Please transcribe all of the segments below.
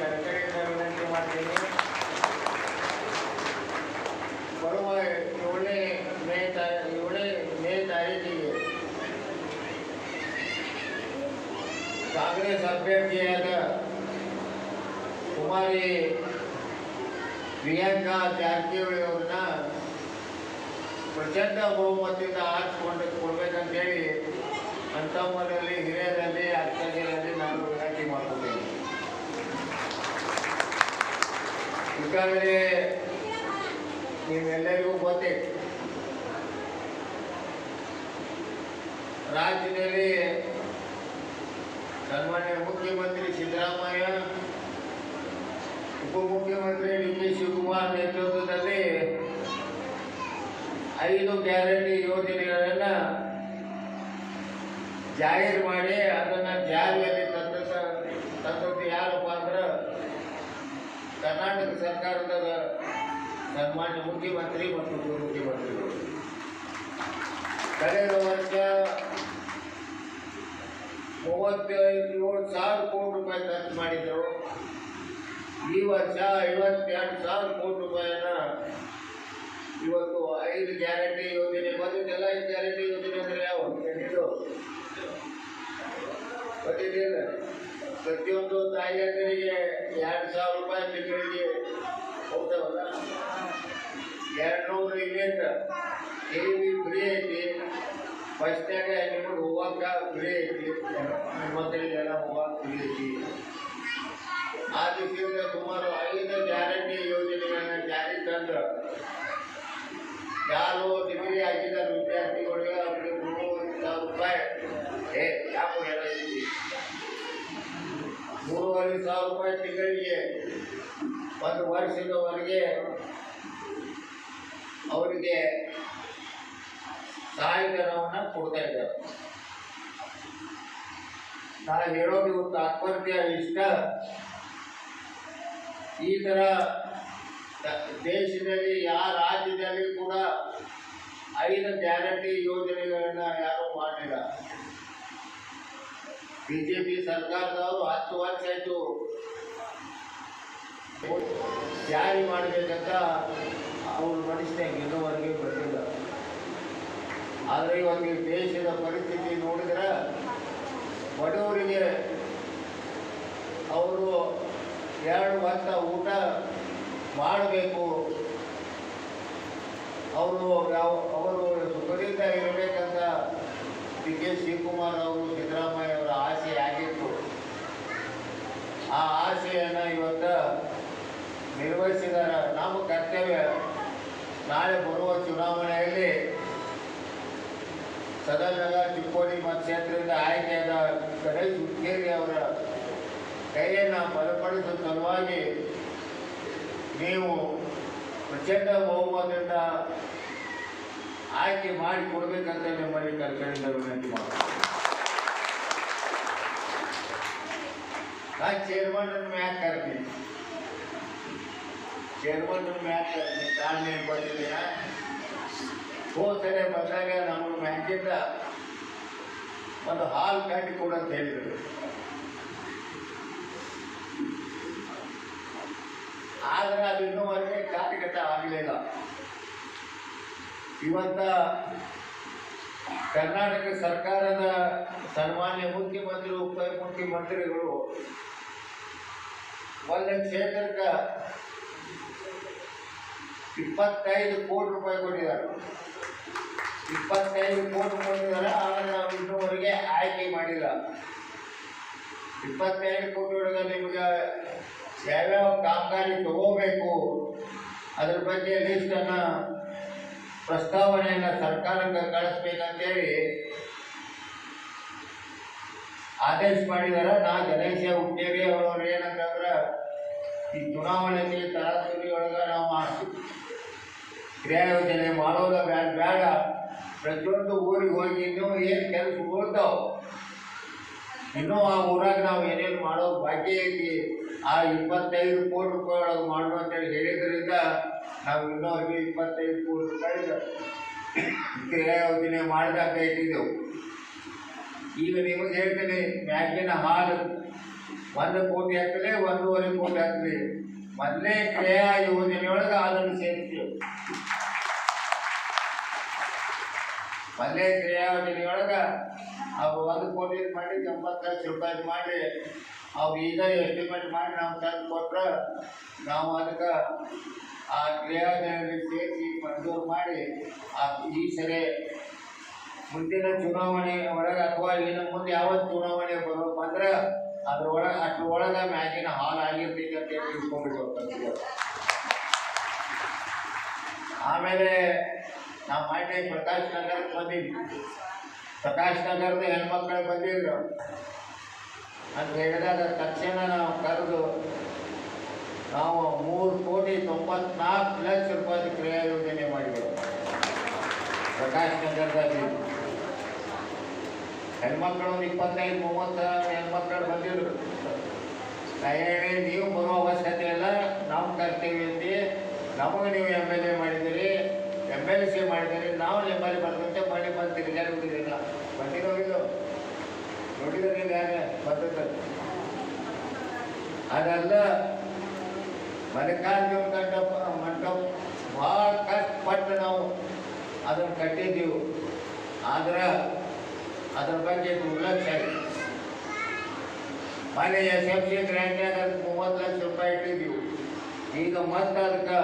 ಕಳಕಳಿಯಿಂದ ವಿನಂತಿ ಮಾಡ್ತೀನಿ ಬರುವ ಏಳನೇ ಮೇ ತಾ ಏಳನೇ ಮೇ ತಾರೀಕಿಗೆ ಕಾಂಗ್ರೆಸ್ ಅಭ್ಯರ್ಥಿಯಾದ ಕುಮಾರಿ ಪ್ರಿಯಾಂಕಾ ಜಾರಕಿಹೊಳಿ ಅವ್ರನ್ನ ಪ್ರಚಂಡ ಬಹುಮತದಿಂದ ಆರಿಸ್ಕೊಂಡು ಕೊಡ್ಬೇಕಂತೇಳಿ ಅಂಥವರಲ್ಲಿ ಹಿರಿಯರಲ್ಲಿ ಅಕ್ಕಗಿರಲ್ಲಿ ನಾನು ವಿನಂತಿ ಮಾಡ್ಕೊತೀನಿ ಈಗಾಗಲೇ ನೀವೆಲ್ಲರಿಗೂ ಗೊತ್ತೇ ರಾಜ್ಯದಲ್ಲಿ ಸನ್ಮಾನ್ಯ ಮುಖ್ಯಮಂತ್ರಿ ಸಿದ್ದರಾಮಯ್ಯ, ಉಪಮುಖ್ಯಮಂತ್ರಿ ಡಿ ಕೆ ಶಿವಕುಮಾರ್ ನೇತೃತ್ವದಲ್ಲಿ ಐದು ಗ್ಯಾರಂಟಿ ಯೋಜನೆಗಳನ್ನ ಜಾಹೀರು ಮಾಡಿ ಅದನ್ನ ಜಾರಿಯಲ್ಲಿ ತಂದ ತಂದದ್ದು ಯಾರಪ್ಪ ಅಂದ್ರೆ ಕರ್ನಾಟಕ ಸರ್ಕಾರದ ಸನ್ಮಾನ್ಯ ಮುಖ್ಯಮಂತ್ರಿ ಮತ್ತು ಉಪಮುಖ್ಯಮಂತ್ರಿಗಳು ಕಳೆದ ವರ್ಷ ಮೂವತ್ತೈದು ಸಾವಿರ ಕೋಟಿ ರೂಪಾಯಿ ಖರ್ಚು ಮಾಡಿದರು. ಈ ವರ್ಷ ಐವತ್ತೆರಡು ಸಾವಿರ ಕೋಟಿ ರೂಪಾಯಿಯನ್ನ ಇವತ್ತು ಐದು ಗ್ಯಾರಂಟಿ ಯೋಜನೆ ಬಂದಿದ್ದೆಲ್ಲ ಐದು ಗ್ಯಾರಂಟಿ ಯೋಜನೆ ಅಂದರೆ ಯಾವ ಇದು ಗೊತ್ತಿದೆಯಲ್ಲ ಪ್ರತಿಯೊಂದು ತಾಯಿಯಂದರಿಗೆ ಎರಡು ಸಾವಿರ ರೂಪಾಯಿ ತಿಂಗಳಿಗೆ ಹೋಗ್ತಾವಲ್ಲ ಎರಡು ನೂರು ಇಲ್ಲಿಂದ ಟಿ ವಿ ಫ್ರೀ ಐತಿ ಬಸ್ನಾಗ ನಿಮಗೆ ಹೋಗಕ್ಕ ಫ್ರೀ ಐತಿ ಹೆಣ್ಮಕ್ಳಿಗೆಲ್ಲ ಹೋಗಕ್ಕೆ ಫ್ರೀ ಐತಿ ಆ ದಿವಸದಿಂದ ಸುಮಾರು ಐದು ಗ್ಯಾರಂಟಿ ಯೋಜನೆಗಳನ್ನ ಜಾರಿ ತಂದ್ರೆ ಯಾರು ಡಿಗ್ರಿ ಆಗಿದ್ದ ವಿದ್ಯಾರ್ಥಿಗಳಿಗೆ ಅವರಿಗೆ ಮೂರುವರೆ ಸಾವಿರ ರೂಪಾಯಿ ಏ ಯಾಕೆ ಹೇಳಿದ್ದೀವಿ ಮೂರುವರೆ ಸಾವಿರ ರೂಪಾಯಿ ತಿಂಗಳಿಗೆ ಒಂದು ವರ್ಷದವರೆಗೆ ಅವರಿಗೆ ಸಹಾಯಧನವನ್ನು ಕೊಡ್ತಾ ಇದ್ದಾರೆ. ನಾನು ಹೇಳೋದು ಆತ್ಮಹತ್ಯೆ ಇಷ್ಟ. ಈ ಥರ ದೇಶದಲ್ಲಿ ಯಾವ ರಾಜ್ಯದಲ್ಲಿ ಕೂಡ ಐದು ಗ್ಯಾರಂಟಿ ಯೋಜನೆಗಳನ್ನು ಯಾರೂ ಮಾಡಿಲ್ಲ ಬಿ ಜೆ ಪಿ ಸರ್ಕಾರದವರು ಹತ್ತು ವರ್ಷ ಆಯಿತು. ಜಾರಿ ಮಾಡಬೇಕಂತ ಅವ್ರ ಮನಸ್ಸಿನಾಗ ಇನ್ನೂವರೆಗೆ ಬಂದಿಲ್ಲ. ಆದರೆ ಇವಾಗ ದೇಶದ ಪರಿಸ್ಥಿತಿ ನೋಡಿದ್ರೆ ಬಡವರಿಗೆ ಅವರು ಎರಡು ವರ್ಷ ಊಟ ಮಾಡಬೇಕು. ಅವರು ಯಾವ ಅವರು ಸುಖದಿಂದ ಇರಬೇಕಂತ ಡಿ ಕೆ ಶಿವಕುಮಾರ್ ಅವರು ಸಿದ್ದರಾಮಯ್ಯ ಅವರ ಆಸೆ ಆಗಿತ್ತು ಆ ಆಸೆಯನ್ನು ಇವತ್ತು ನಿರ್ವಹಿಸಿದಾರ ನಮ್ಮ ಕರ್ತವ್ಯ ನಾಳೆ ಬರುವ ಚುನಾವಣೆಯಲ್ಲಿ ಸದನದ ಚಿಕ್ಕೋಡಿ ಮತಕ್ಷೇತ್ರದಿಂದ ಆಯ್ಕೆಯಾದ ಗಣೇಶ್ ಹುಕ್ಕೇರಿ ಅವರ ಕೈಯನ್ನು ಬಲಪಡಿಸುವ ಸಲುವಾಗಿ ನೀವು ಪ್ರಚಂಡ ಬಹುಮತದಿಂದ ಆಯ್ಕೆ ಮಾಡಿ ಕೊಡಬೇಕಂತ ನಿಮ್ಮಲ್ಲಿ ಕರ್ಕಳಿಂದ ವಿನಂತಿ ಮಾಡ್ತೀನಿ. ನಾನು ಚೇರ್ಮನ್ ಯಾಕೆ ಕರ್ತೀನಿ ಚೇರ್ಮನ್ ಮ್ಯಾಚ್ ತಾಳ್ಮೆ ಬಂದಿದ್ದೀನ ಹೋಸರೆ ಬಂದಾಗ ನಮ್ಮ ಮ್ಯಾಕಿಂದ ಒಂದು ಹಾಲ್ ಕಟ್ಟಿ ಕೊಡು ಅಂತ ಹೇಳಿದರು. ಆದರೆ ಅದು ಇನ್ನೂವರೆಗೆ ಕಾರ್ಯಗತ ಆಗಲಿಲ್ಲ ಇವತ್ತ ಕರ್ನಾಟಕ ಸರ್ಕಾರದ ಸನ್ಮಾನ್ಯ ಮುಖ್ಯಮಂತ್ರಿ ಉಪಮುಖ್ಯಮಂತ್ರಿಗಳು ಒಳ್ಳೆ ಕ್ಷೇತ್ರಕ್ಕೆ ಇಪ್ಪತ್ತೈದು ಕೋಟಿ ರೂಪಾಯಿ ಕೊಟ್ಟಿದ್ದಾರೆ. ಇಪ್ಪತ್ತೈದು ಕೋಟಿ ಕೊಟ್ಟಿದ್ದಾರೆ, ಆದರೆ ನಾವು ಇನ್ನೂವರೆಗೆ ಆಯ್ಕೆ ಮಾಡಿಲ್ಲ. ಇಪ್ಪತ್ತೈದು ಕೋಟಿ ಒಳಗೆ ನಿಮ್ಗೆ ಯಾವ್ಯಾವ ಕಾಮಗಾರಿ ತಗೋಬೇಕು, ಅದ್ರ ಬಗ್ಗೆ ಲಿಸ್ಟನ್ನು ಪ್ರಸ್ತಾವನೆಯನ್ನು ಸರ್ಕಾರಕ್ಕೆ ಕಳಿಸ್ಬೇಕಂತೇಳಿ ಆದೇಶ ಮಾಡಿದಾರೆ ನಾ ಗಣೇಶ ಉದ್ಯೋಗಿ ಅವರು ಏನಂತಂದ್ರೆ ಈ ಚುನಾವಣೆಯಲ್ಲಿ ತರಾತುರಿ ಒಳಗೆ ನಾವು ಕ್ರಿಯಾ ಯೋಜನೆ ಮಾಡೋದ ಬ್ಯಾಡ. ಬೇಡ ಪ್ರತಿಯೊಂದು ಊರಿಗೆ ಹೋಗಿ ಇನ್ನೂ ಏನು ಕೆಲಸ ಹೋಗ್ತಾವೆ? ಇನ್ನೂ ಆ ಊರಾಗ ನಾವು ಏನೇನು ಮಾಡೋ ಬಾಕಿ ಐತಿ? ಆ ಇಪ್ಪತ್ತೈದು ಕೋಟಿ ರೂಪಾಯಿ ಒಳಗೆ ಅಂತ ಅಂತೇಳಿ ಹೇಳಿದ್ರಿಂದ ನಾವು ಇನ್ನೂ ಅಲ್ಲಿ ಇಪ್ಪತ್ತೈದು ಕೋಟಿ ರೂಪಾಯಿ ಕ್ರಿಯಾ ಯೋಜನೆ ಮಾಡಿದಾಗ ಈಗ ನಿಮಗೆ ಹೇಳ್ತೇನೆ, ಮ್ಯಾಗಿನ ಹಾಲು ಒಂದು ಕೋಟಿ ಹಾಕಲಿ ಒಂದೂವರೆ ಕೋಟಿ ಹಾಕಲಿ ಮೊದಲೇ ಕ್ರಿಯಾ ಯೋಜನೆಯೊಳಗೆ ಹಾಲನ್ನು ಸೇರಿಸ್ತೀವಿ. ಮೊದಲೇ ಕ್ರಿಯಾಯೋಜನೆಯೊಳಗೆ ಅವು ಒಂದು ಕೋಟಿ ಮಾಡಿ, ಎಂಬತ್ತು ಲಕ್ಷ ರೂಪಾಯಿ ಮಾಡಿ, ಅವು ಈಗ ಎಸ್ಟಿಮೇಟ್ ಮಾಡಿ ನಾವು ತಂದು ಕೊಟ್ಟರೆ ನಾವು ಅದಕ್ಕೆ ಆ ಕ್ರಿಯಾ ಸೇರಿ ಸೇರಿಸಿ ಮಂಜೂರು ಮಾಡಿ, ಆ ಈ ಸರಿ ಮುಂದಿನ ಚುನಾವಣೆ ಒಳಗೆ ಅಥವಾ ಇನ್ನು ಮುಂದೆ ಯಾವತ್ತು ಚುನಾವಣೆ ಬರೋ ಬಂದ್ರೆ ಅದ್ರೊಳಗೆ ಅಷ್ಟ್ರೊಳಗೆ ಮ್ಯಾಗಿನ ಹಾಲ್ ಆಗಿರ್ತೈತೆ ಅಂತ ಹೇಳಿ ತಿಳ್ಕೊಂಡ್ಬಿಟ್ಟು ಆಮೇಲೆ ನಾವು ಮೊನ್ನೆ ಪ್ರಕಾಶ್ ನಗರಕ್ಕೆ ಬಂದಿದ್ವಿ. ಪ್ರಕಾಶ್ ನಗರದ ಹೆಣ್ಮಕ್ಳು ಬಂದಿದ್ರು. ಅಂತ ಹೇಳಿದಾಗ ತಕ್ಷಣ ನಾವು ಕರೆದು ನಾವು ಮೂರು ಕೋಟಿ ತೊಂಬತ್ನಾಲ್ಕು ಲಕ್ಷ ರೂಪಾಯಿ ಕ್ರಿಯಾ ಯೋಜನೆ ಮಾಡಿದೆವು. ಪ್ರಕಾಶ್ ನಗರದಲ್ಲಿ ಹೆಣ್ಮಕ್ಳು ಒಂದು ಇಪ್ಪತ್ತೈದು ಮೂವತ್ತು ಹೆಣ್ಮಕ್ಳು ಬಂದಿದ್ರು. ನಾ ಹೇಳಿ ನೀವು ಬರೋ ಅವಶ್ಯಕತೆ ಇಲ್ಲ. ನಾವು ಕರ್ತೀವಿ ಅಂತ ನಮಗೆ ನೀವು ಎಂ ಎಲ್ ಎ ಮಾಡಿದಿರಿ. ಎಂ ಎಲ್ ಸಿ ಮಾಡಿದ್ದಾರೆ. ನಾವು ಎಂ ಎಲ್ ಎ ಬರ್ದಂತೆ ಮಾಡಿ ಬಂದು ತಿರುಗಾಡಿಬಿಟ್ಟಿದ್ದೀರ ಬಂದಿರೋಗಿಲ್ಲ ನೋಡಿದ್ರೆ ಯಾಕೆ ಬರ್ತದೆ ಅದೆಲ್ಲ ಮಲ್ಲಿಕಾರ್ಜುನ ಮಂಟಪ ಮಂಟಪ ಭಾಳ ಕಷ್ಟಪಟ್ಟು ನಾವು ಅದನ್ನು ಕಟ್ಟಿದ್ದೀವಿ. ಆದ್ರೆ ಅದ್ರ ಬಗ್ಗೆ ದುರ್ಲಕ್ಷ್ಯ ಆಗಿದೆ ಮೊನ್ನೆ ಎಸ್ ಎಫ್ ಸಿ ಮೂವತ್ತು ಲಕ್ಷ ರೂಪಾಯಿ ಇಟ್ಟಿದ್ದೀವಿ. ಈಗ ಮತ್ತೆ ಅದಕ್ಕೆ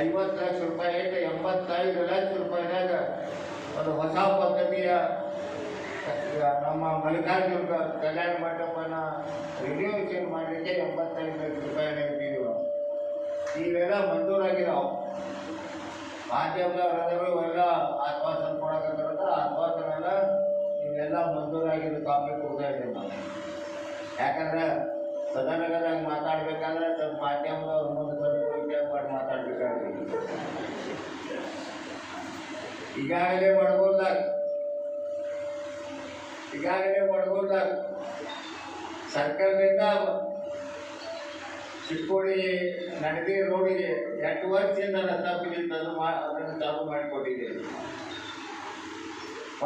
ಐವತ್ತು ಲಕ್ಷ ರೂಪಾಯಿ ಐತೆ, ಎಂಬತ್ತೈದು ಲಕ್ಷ ರೂಪಾಯಿದಾಗ ಒಂದು ಹೊಸ ಪದ್ಧತಿಯ ನಮ್ಮ ಮಲ್ಲಿಕಾರ್ಜುನ ಕಲ್ಯಾಣ ಮಂಟಪನ ರಿನ್ಯೂವೇಷನ್ ಮಾಡಲಿಕ್ಕೆ ಎಂಬತ್ತೈದು ಲಕ್ಷ ರೂಪಾಯಿನ ಇಟ್ಟಿದ್ದೀವಿ. ನಾವು ಇವೆಲ್ಲ ಮಂಜೂರಾಗಿದ್ದಾವೆ ಮಾಧ್ಯಮದವರೆಲ್ಲರೂ ಇವೆಲ್ಲ ಆಶ್ವಾಸನೆ ಎಲ್ಲ ಆಶ್ವಾಸನೆಲ್ಲ ಇವೆಲ್ಲ ಮಂಜೂರಾಗಿದ್ದು ಕಾಪಿ ಕೊಡ್ತಾ ಇದ್ದೀವಿ ನಾವು. ಯಾಕಂದ್ರೆ ಸದನಗದಾಗ ಮಾತಾಡ್ಬೇಕಾದ್ರೆ ಮಾಧ್ಯಮದವ್ರ ಮುಂದೆ ಮಾತಾಡ್ಬೇಕಾಗ್ತದೆ ಈಗಾಗಲೇ ಮಡಗೋಲ್ದಾಗ ಈಗಾಗಲೇ ಮಡಗೋಲ್ದಾಗ ಸರ್ಕಲ್ನಿಂದ ಚಿಕ್ಕೋಡಿ ನಡದಿ ರೋಡಿಗೆ ಎಂಟು ವರ್ಷದಿಂದ ರಸ್ತಾಪಿಲಿಂದ ಅದನ್ನು ಚಾಲು ಮಾಡಿಕೊಟ್ಟಿದ್ದೇವೆ.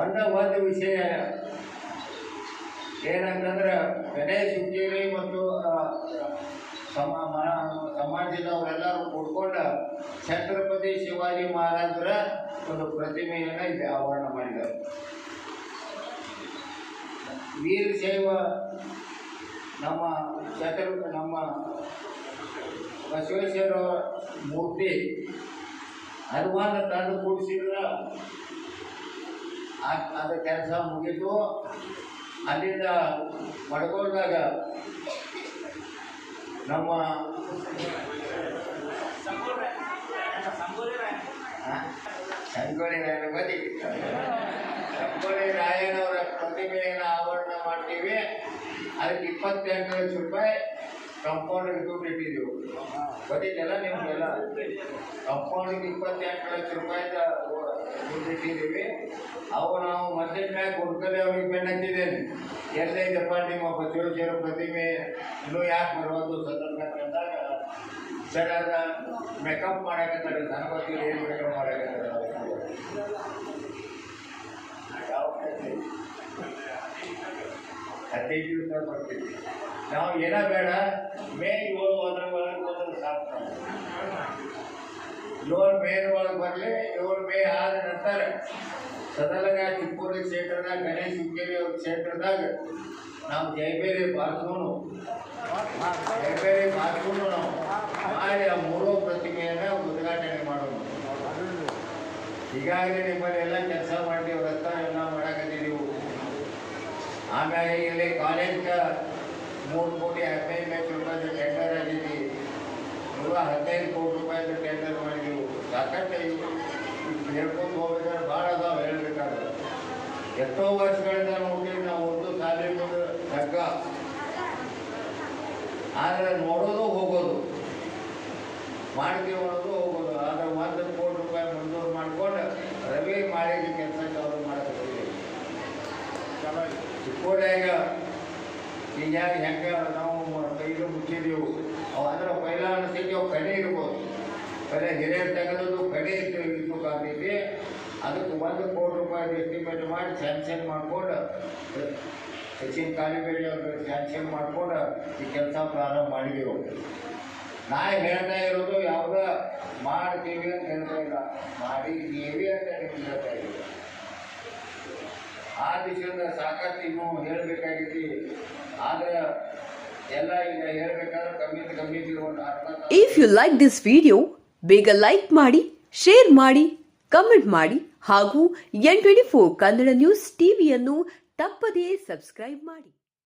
ಒಂದ ಒಂದು ವಿಷಯ, ಏನಂತಂದ್ರೆ ಗಣೇಶ್ ಹುಕ್ಕೇರಿ ಮತ್ತು ಸಮ, ಮ- ಸಮಾಜದವರೆಲ್ಲರೂ ಕೂಡ್ಕೊಂಡು ಛತ್ರಪತಿ ಶಿವಾಜಿ ಮಹಾರಾಜರ ಒಂದು ಪ್ರತಿಮೆಯನ್ನು ಇಲ್ಲಿ ಆವರಣ ಮಾಡಿದರು ವೀರಶೈವ ನಮ್ಮ ಛತ್ರ, ನಮ್ಮ ಬಸವೇಶ್ವರ ಮೂರ್ತಿ ಹನುಮಾನ ತಂದು ಕೂಡಿಸಿದ್ರ. ಅದು ಕೆಲಸ ಮುಗಿತು. ಅಲ್ಲಿಂದ ಪಡ್ಕೊಂಡಾಗ ನಮ್ಮ ಆ? ಸಂಗೊಳ್ಳಿ ರಾಯನ ಬದಿ ಸಂಗೊಳ್ಳಿ ರಾಯನವರ ಪ್ರತಿಮೆಯನ್ನು ಆವರಣ ಮಾಡ್ತೀವಿ. ಅದಕ್ಕೆ ಇಪ್ಪತ್ತೆಂಟು ಲಕ್ಷ ರೂಪಾಯಿ ಕಂಪೌಂಡ್ ದುಡ್ಡು ಇಟ್ಟಿದ್ದೀವಿ. ಗೊತ್ತಿದ್ದೆಲ್ಲ ನಿಮಗೆಲ್ಲ ಕಂಪೌಂಡಿಗೆ ಇಪ್ಪತ್ತೆಂಟು ಲಕ್ಷ ರೂಪಾಯಿ ದುಡ್ಡು ಇಟ್ಟಿದ್ದೀವಿ. ಅವು ನಾವು ಮತ್ತೆ ಮ್ಯಾಗ ಕೊಡ್ಕಲೇ ಅವ್ರಿಗೆ ಬೆನ್ನ ಹಚ್ಚಿದ್ದೇನೆ. ಎಲ್ಲೈದಪ್ಪ ನಿಮ್ಮ ಬಸವೇಶ್ವರ ಪ್ರತಿಮೆ ಇನ್ನೂ ಯಾಕೆ ಬರೋದು ಸದನ ಅಂದಾಗ ಸರ್ ಅದ ಮೇಕಪ್ ಮಾಡಕತ್ತಾರೆ ನನಗೆ ಗೊತ್ತಿಲ್ಲ ಏನು ಮೇಕಪ್ ಮಾಡಕತ್ತಾರೆ ಯಾವ? ಹದಿನೈದು ದಿವಸ ಬರ್ತೀವಿ ನಾವು ಏನೋ ಬೇಡ ಮೇ ಏಳು ಅದ್ರ ಒಳಗೆ ಬಂದ್ರೆ ಸಾಕು. ಮೇನ್ ಒಳಗೆ ಬರಲಿ ಏಳು ಮೇ ಆದ ನಂತರ ಸದಲಗ ತಿಪ್ಪೂರಿ ಕ್ಷೇತ್ರದಾಗ, ಗಣೇಶ್ ಹುಕ್ಕೇರಿ ಅವ್ರ ಕ್ಷೇತ್ರದಾಗ ನಾವು ಜೈಬೇರಿ ಬಾರ್ಸೋನು ಜೈಬೇರಿ ಬಾರ್ಸೋನು ನಾವು. ಮಾಡಿ ಆ ಮೂರು ಪ್ರತಿಮೆಯನ್ನು ಉದ್ಘಾಟನೆ ಮಾಡೋಣ ಈಗಾಗಲೇ ನಿಮ್ಮಲ್ಲಿ ಎಲ್ಲ ಕೆಲಸ ಮಾಡ್ತೀವಿ, ವ್ರತ ಎಲ್ಲ ನೀವು. ಆಮೇಲೆ ಇಲ್ಲಿ ಕಾಲೇಜ್ಗೆ ಮೂರು ಕೋಟಿ ಹದಿನೈದು ಲಕ್ಷ ರೂಪಾಯಿ ಟೆಂಡರ್ ಆಗಿದ್ದೀವಿ ನೂರ ಹದಿನೈದು ಕೋಟಿ ರೂಪಾಯಿ ಟೆಂಡರ್ ಮಾಡಿದೆವು. ಸಾಕಷ್ಟು ಹೇಳ್ಕೊಂಡು ಹೋಗಿದ್ರೆ ಭಾಳ ಅದಾವೆ ಹೇಳ್ಬೇಕಾದ್ರೆ. ಎಷ್ಟೋ ವರ್ಷಗಳಿಂದ ನೋಡ್ತೀವಿ ನಾವು ಒಂದು ಶಾಲೆ ತಗ್ಗ. ಆದರೆ ನೋಡೋದು ಹೋಗೋದು. ಮಾಡ್ತೀವಿ ಒಳಗೂ ಹೋಗೋದು ಆದರೆ ಒಂದು ಕೋಟಿ ರೂಪಾಯಿ ಮಂಜೂರು ಮಾಡ್ಕೊಂಡು ರವಿ ಮಾಡಿದ ಕೆಲಸ ಅವರು ಮಾಡಕತ್ತೀವಿ ಚಿಕ್ಕೋಡ್ಯಾಗ ಈಗ ಹೆಂಗೆ ನಾವು ಕೈಗೆ ಮುಚ್ಚಿದೆವು ಅವು ಅಂದ್ರೆ ಪೈಲ ಅನಿಸಿಕೆ ಅವು ಕಡೆ ಇರ್ಬೋದು. ಬರೀ ಹಿರಿಯರು ತೆಗೆದು ಕಡೆ ಇಟ್ಟು ಇಟ್ಬೇಕಾಗ್ತೈತಿ ಅದಕ್ಕೆ ಒಂದು ಕೋಟಿ ರೂಪಾಯಿ ಎಸ್ಟಿಮೇಟ್ ಮಾಡಿ ಸ್ಯಾಂಕ್ಷನ್ ಮಾಡ್ಕೊಂಡು ಸಚಿನ್ ಕಾಲಿಬೇಡಿ ಅವ್ರಿಗೆ ಸ್ಯಾಂಕ್ಷನ್ ಮಾಡ್ಕೊಂಡು ಈ ಕೆಲಸ ಪ್ರಾರಂಭ ಮಾಡಿದೆವು ನಾ ಹೇಳ್ತಾ ಇರೋದು ಯಾವುದೋ ಮಾಡ್ತೀವಿ ಅಂತ ಹೇಳ್ತಾ ಇಲ್ಲ. ಮಾಡಿದ್ದೀವಿ ಅಂತ ನಿಮ್ಗೆ ಹೇಳ್ತಾ ಇದ್ದೀವಿ ಆ ದಿಶೆಯಿಂದ ಸಾಕಷ್ಟು ಇನ್ನೂ ಹೇಳ್ಬೇಕಾಗಿದೆ ಆದ್ರೆ ಎಲ್ಲ ಈಗ ಹೇಳ್ಬೇಕಾದ್ರೆ ಕಮ್ಮಿ ಕಮ್ಮಿ if you like this video ಬೇಗ ಲೈಕ್ ಮಾಡಿ ಶೇರ್ ಮಾಡಿ ಕಮೆಂಟ್ ಮಾಡಿ, ಹಾಗೂ N twenty four Kannada news ಟಿವಿಯನ್ನು ತಪ್ಪದೇ ಸಬ್ಸ್ಕ್ರೈಬ್ ಮಾಡಿ.